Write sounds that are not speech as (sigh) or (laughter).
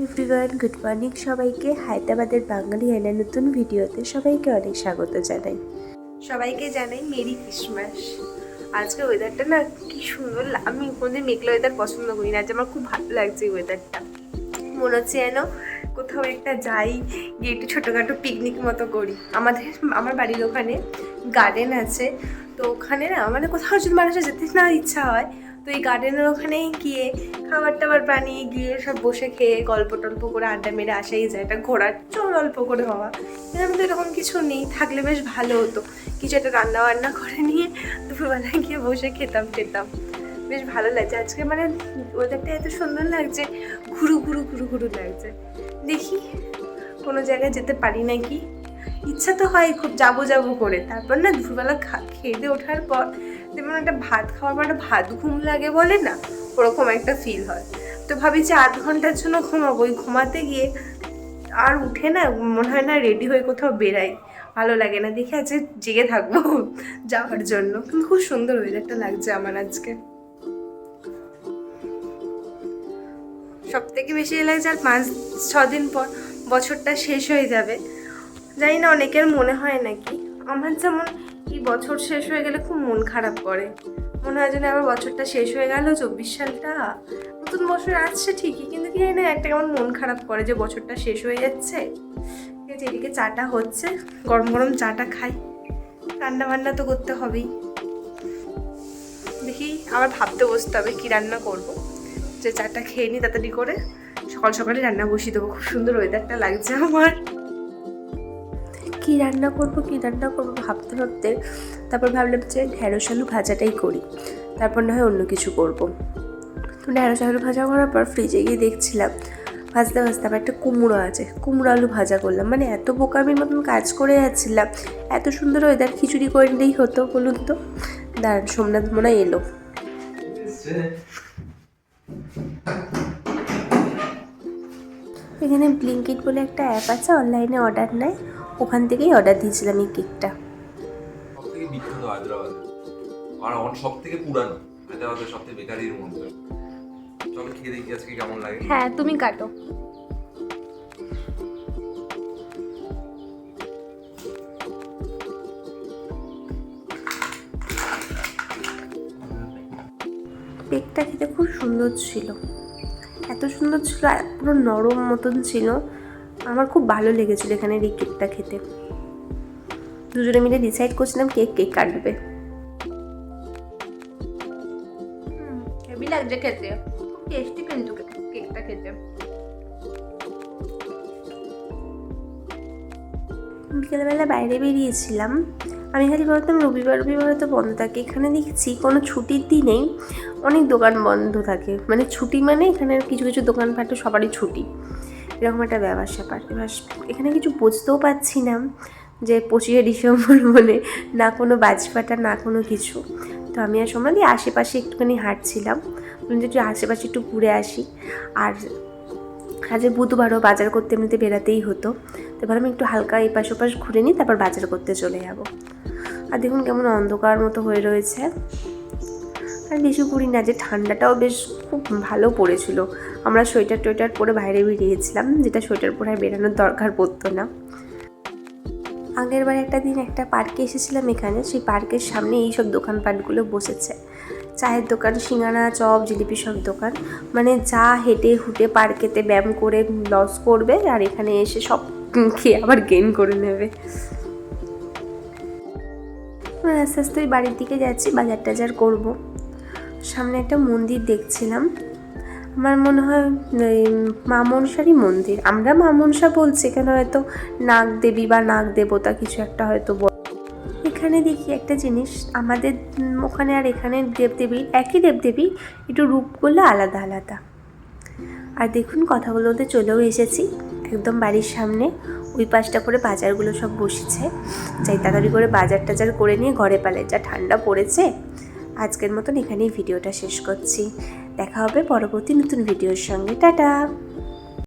Everyone good morning সবাইকে। হায়দ্রাবাদের বাঙালি আয়না নতুন ভিডিওতে সবাইকে অনেক স্বাগত জানাই। সবাইকে জানাই মেরি ক্রিসমাস। আজকে ওয়েদারটা না কি সুন্দর আমি কোনোদিন মেঘলা ওয়েদার পছন্দ করি না, আজ আমার খুব ভালো লাগছে ওয়েদারটা মনে হচ্ছে যেন কোথাও একটা যাই, গিয়ে একটু ছোটোখাটো পিকনিক মতো করি। আমাদের, আমার বাড়ির ওখানে গার্ডেন আছে, তো ওখানে না মানে কোথাও যদি মানুষের যেতে না ইচ্ছা হয় তো এই গার্ডেনের ওখানে গিয়ে খাবার টাবার বানিয়ে গিয়ে সব বসে খেয়ে গল্প টল্প করে আড্ডা মেরে আসাই যায়। এটা ঘোরার চল অল্প করে হওয়া এরকম তো এরকম কিছু নেই। থাকলে বেশ ভালো হতো। কিছু একটা রান্না বান্না করে নিয়ে দুপুরবেলায় গিয়ে বসে খেতাম খেতাম। বেশ ভালো লাগছে। আজকে মানে ওয়েদারটা এত সুন্দর লাগছে, ঘুরু ঘুরু ঘুরু ঘুরু লাগছে। দেখি কোনো জায়গায় যেতে পারি নাকি? ইচ্ছা তো হয় খুব যাব যাব করে। তারপর না দুপুরবেলা খেয়ে দিয়ে ওঠার পর যেমন একটা ভাত খাওয়ার পর একটা ভাত ঘুম লাগে বলে না, ওরকম একটা ফিল হয়। তো ভাবি যে আধ ঘণ্টার জন্য ঘুমাবো। ওই ঘুমাতে গিয়ে আর উঠে না, মনে হয় না রেডি হয়ে কোথাও বেরাই ভালো লাগে না, দেখে আজকে জেগে থাকব (laughs) যাওয়ার জন্য। কিন্তু খুব সুন্দর ওয়েদারটা লাগছে আমার আজকে। সব থেকে বেশি লাগছে আর পাঁচ ছ দিন পর বছরটা শেষ হয়ে যাবে। জানি না, অনেকের মনে হয় নাকি। আমার যেমন এই বছর শেষ হয়ে গেলে খুব মন খারাপ করে। মনে হয় যেন আবার বছরটা শেষ হয়ে গেল, চব্বিশ সালটা। নতুন বছর আসছে ঠিকই, কিন্তু কি না, একটা কেমন মন খারাপ করে যে বছরটা শেষ হয়ে যাচ্ছে। ঠিক আছে এদিকে চাটা হচ্ছে, গরম গরম চাটা খাই। রান্না বান্না তো করতে হবেই। দেখি, আবার ভাবতে বসতে হবে কি রান্না করব। যে চাটা খেয়ে নিই তাড়াতাড়ি করে, সকাল সকালে রান্না বসিয়ে দেবো। খুব সুন্দর ওয়েদারটা লাগছে আমার। কি রান্না করব, কি রান্না করব ভাবতে ভাবতে। তারপর ভাবলাম যে ঢেঁড়স আলু ভাজাটাই করি। তারপর না হয় অন্য কিছু করব। তো ঢেঁড়স আলু ভাজা করার পর ফ্রিজে গিয়ে দেখছিলাম, ভাজতে ভাজতে আবার একটা কুমড়ো আছে, কুমড়ো আলু ভাজা করলাম। মানে এত বোকামির মতন কাজ করে যাচ্ছিলাম এত সুন্দর ওয়েদার খিচুড়ি করে নিলেই হতো, বলুন তো? দাঁড়ান, সোমনাথ মনে এলো। এখানে ব্লিঙ্কিট বলে একটা অ্যাপ আছে অনলাইনে অর্ডার নেয়। ওখান থেকেই অর্ডার দিয়েছিলাম এই কেকটা। সব বিখ্যাত হায়দ্রাবাদ আর অন সব থেকে পুরানো হায়দ্রাবাদের সব থেকে বেকারির মধ্যে। চলো খেয়ে দেখি আজকে কেমন লাগে। হ্যাঁ তুমি কাটো। কেকটা খেতে খুব সুন্দর ছিল। এত সুন্দর ছিল আর পুরো নরম মতন ছিল। আমার খুব ভালো লেগেছিল এখানে এই কেকটা খেতে। দুজনে মিলে ডিসাইড করছিলাম কেক কেক কাটবে। হেভি লাগছে খেতে। খুব টেস্টি কিন্তু কেকটা খেতে। বিকেলবেলা বাইরে বেরিয়েছিলাম। আমি খালি ভাবতাম রবিবার রবিবার তো বন্ধ থাকে। এখানে দেখছি কোনো ছুটির দিনেই অনেক দোকান বন্ধ থাকে। মানে ছুটি মানে এখানে কিছু কিছু দোকানপাটে সবারই ছুটি। এরকম একটা ব্যাপার, স্যাপার। এবার এখানে কিছু বুঝতেও পারছি না যে পঁচিশে ডিসেম্বর বলে না কোনো বাজপাটা না কোনো কিছু। তো আমি আর সময় দিয়ে আশেপাশে একটুখানি হাঁটছিলাম। যে আশেপাশে একটু ঘুরে আসি। আর আজ বুধবারও বাজার করতে এমনিতে বেরাতেই হতো। তো ভাবলাম একটু হালকা এপাশ ওপাশ ঘুরে নিই, তারপর বাজার করতে চলে যাব। আর দেখুন কেমন অন্ধকার মতো হয়ে রয়েছে। আর বেশি করি না, যে ঠান্ডাটাও বেশ খুব ভালো পড়েছিল। আমরা সোয়েটার টোয়েটার পরে বাইরে বেরিয়েছিলাম, যেটা সোয়েটার পরে বেরানোর দরকার পড়তো না। আগের বার একটা দিন একটা পার্কে এসেছিলাম এখানে, সেই পার্কের সামনে এই সব দোকানপাটগুলো বসেছে। চায়ের দোকান, সিঙ্গারা, চপ, জিলিপি সব দোকান। মানে যা হেঁটে হুটে পার্কেতে ব্যায়াম করে লস করবে, আর এখানে এসে সব খেয়ে আবার গেইন করে নেবে। আমরা আস্তে আস্তে ওই বাড়ির দিকে যাচ্ছি, বাজার টাজার করব। সামনে একটা মন্দির দেখছিলাম। আমার মনে হয় ওই মা মনসারই মন্দির। আমরা মা মনসা বলছি এখানে হয়তো নাগ দেবী বা নাগ দেবতা কিছু একটা হয়তো এখানে দেখি একটা জিনিস, আমাদের ওখানে আর এখানে দেবদেবী, একই দেবদেবী, একটু রূপগুলো আলাদা আলাদা। আর দেখুন কথা বলতে চলেও এসেছি, একদম বাড়ির সামনে। ওই পাশটা করে বাজারগুলো সব বসেছে। যাই তাড়াতাড়ি করে বাজার টাজার করে নিয়ে ঘরে পালে। যা ঠান্ডা পড়েছে, আজকের মতন এখানেই ভিডিওটা শেষ করছি। দেখা হবে পরবর্তী নতুন ভিডিওর সঙ্গে। টাটা!